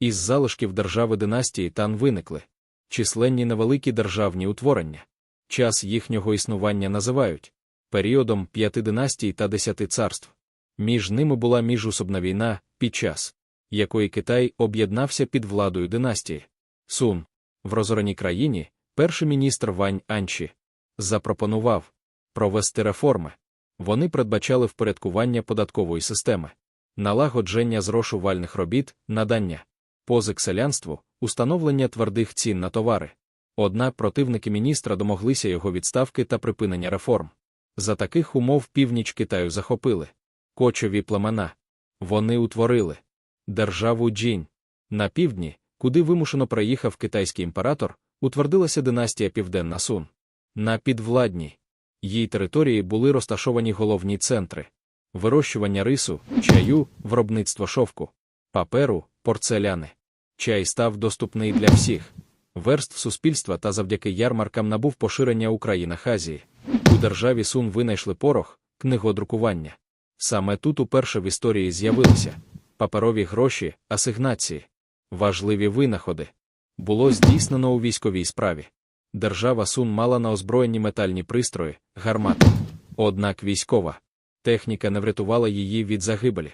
Із залишків держави династії Тан виникли численні невеликі державні утворення. Час їхнього існування називають періодом п'яти династій та десяти царств. Між ними була міжусобна війна, під час якої Китай об'єднався під владою династії. Сун, в розореній країні, перший міністр Вань Анчі, запропонував провести реформи. Вони передбачали впорядкування податкової системи, налагодження зрошувальних робіт, надання позик селянству, установлення твердих цін на товари. Однак противники міністра домоглися його відставки та припинення реформ. За таких умов північ Китаю захопили кочові племена. Вони утворили державу Джінь. На півдні, куди вимушено приїхав китайський імператор, утвердилася династія Південна Сун. На підвладній її території були розташовані головні центри вирощування рису, чаю, виробництво шовку, паперу, порцеляни. Чай став доступний для всіх верств суспільства та завдяки ярмаркам набув поширення у країнах Азії. У державі Сун винайшли порох, книгодрукування. Саме тут уперше в історії з'явилися паперові гроші, асигнації, важливі винаходи. Було здійснено у військовій справі. Держава Сун мала на озброєнні метальні пристрої, гармати. Однак військова техніка не врятувала її від загибелі.